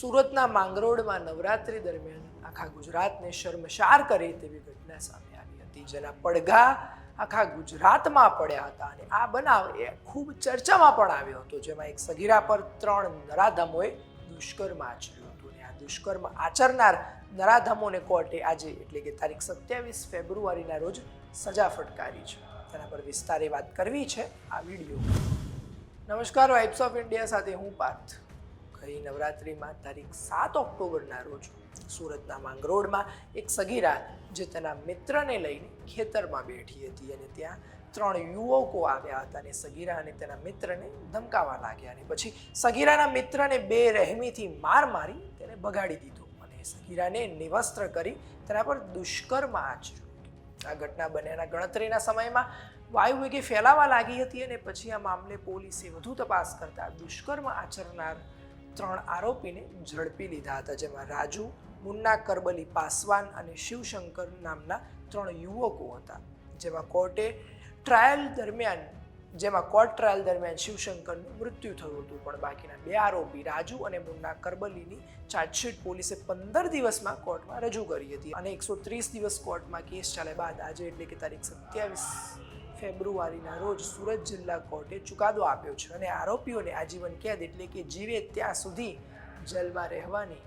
સુરતના માંગરોળમાં નવરાત્રી દરમિયાન આખા ગુજરાતને શર્મશાર કરે તેવી ઘટના સામે આવી હતી, જેના પડઘા આખા ગુજરાતમાં પડ્યા હતા. અને આ બનાવ એ ખૂબ ચર્ચામાં પણ આવ્યો હતો, જેમાં એક સગીરા પર ત્રણ નરાધમોએ દુષ્કર્મ આચર્યું હતું. અને આ દુષ્કર્મ આચરનાર નરાધમોને કોર્ટે આજે, એટલે કે તારીખ સત્યાવીસ ફેબ્રુઆરીના રોજ સજા ફટકારી છે. તેના પર વિસ્તારે વાત કરવી છે આ વીડિયો. નમસ્કાર, વાઇબ્સ ઓફ ઇન્ડિયા સાથે હું પાર્થ. ગઈ નવરાત્રિમાં તારીખ સાત ઓક્ટોબરના રોજ સુરતના માંગરોળમાં એક સગીરા જે તેના મિત્રને લઈને ખેતરમાં બેઠી હતી અને ત્યાં ત્રણ યુવકો આવ્યા હતા અને સગીરા અને તેના મિત્રને ધમકાવા લાગ્યા અને પછી સગીરાના મિત્રને બે રહેમીથી માર મારી તેને બગાડી દીધો અને સગીરાને નિવસ્ત્ર કરી તેના પર દુષ્કર્મ આચર્યું. આ ઘટના બન્યાના ગણતરીના સમયમાં વાયુવેગી ફેલાવા લાગી હતી અને પછી આ મામલે પોલીસે વધુ તપાસ કરતા દુષ્કર્મ આચરનાર ત્રણ આરોપીને ઝડપી લીધા હતા, જેમાં રાજુ, મુન્ના કરબલી પાસવાન અને શિવશંકર નામના ત્રણ યુવકો હતા. જેમાં કોર્ટે ટ્રાયલ દરમિયાન, જેમાં કોર્ટ ટ્રાયલ દરમિયાન શિવશંકરનું મૃત્યુ થયું હતું, પણ બાકીના બે આરોપી, રાજુ અને મુન્ના કરબલીની ચાર્જશીટ પોલીસે પંદર દિવસમાં કોર્ટમાં રજૂ કરી હતી અને એકસો ત્રીસ દિવસ કોર્ટમાં કેસ ચાલ્યા બાદ, આજે એટલે કે તારીખ સત્યાવીસ ફેબ્રુઆરીના રોજ સુરત જિલ્લા કોર્ટે ચુકાદો આપ્યો છે અને આરોપીઓને આજીવન કેદ એટલે કે જીવે ત્યાં સુધી જેલમાં રહેવાની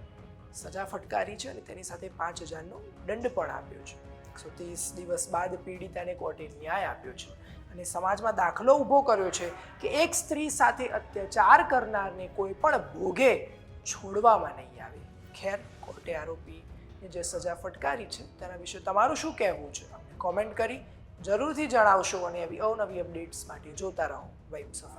સજા ફટકારી છે અને તેની સાથે પાંચ હજારનો દંડ પણ આપ્યો છે. એકસો ત્રીસ દિવસ બાદ પીડિતાને કોર્ટે ન્યાય આપ્યો છે અને સમાજમાં દાખલો ઊભો કર્યો છે કે એક સ્ત્રી સાથે અત્યાચાર કરનારને કોઈ પણ ભોગે છોડવામાં નહીં આવે. ખેર, કોર્ટે આરોપીને જે સજા ફટકારી છે તેના વિશે તમારું શું કહેવું છે? કોમેન્ટ કરી જરૂરથી જણાવશો અને આવી અવનવી અપડેટ્સ માટે જોતા રહો. Vibes of